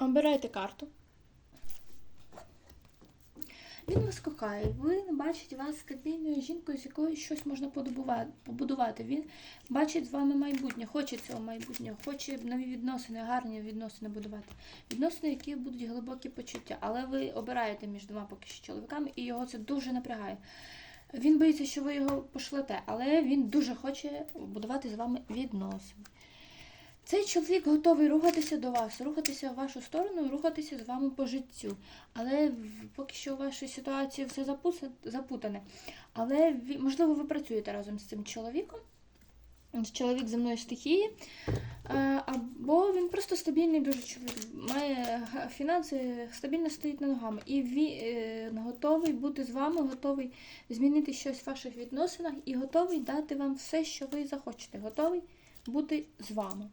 Обирайте карту. Він вас кохає, він бачить вас стабільною жінкою, з якою щось можна побудувати. Він бачить з вами майбутнє, хоче цього майбутнього, хоче нові відносини, гарні відносини будувати. Відносини, які будуть глибокі почуття. Але ви обираєте між двома поки що чоловіками, і його це дуже напрягає. Він боїться, що ви його пошлете, але він дуже хоче будувати з вами відносини. Цей чоловік готовий рухатися до вас, рухатися в вашу сторону, рухатися з вами по життю. Але поки що у вашій ситуації все запутане. Але можливо, ви працюєте разом з цим чоловіком. Чоловік земної стихії, Е, або він просто стабільний дуже чоловік, має фінанси, стабільно стоїть на ногами. І він готовий бути з вами, готовий змінити щось в ваших відносинах і готовий дати вам все, що ви захочете. Готовий бути з вами.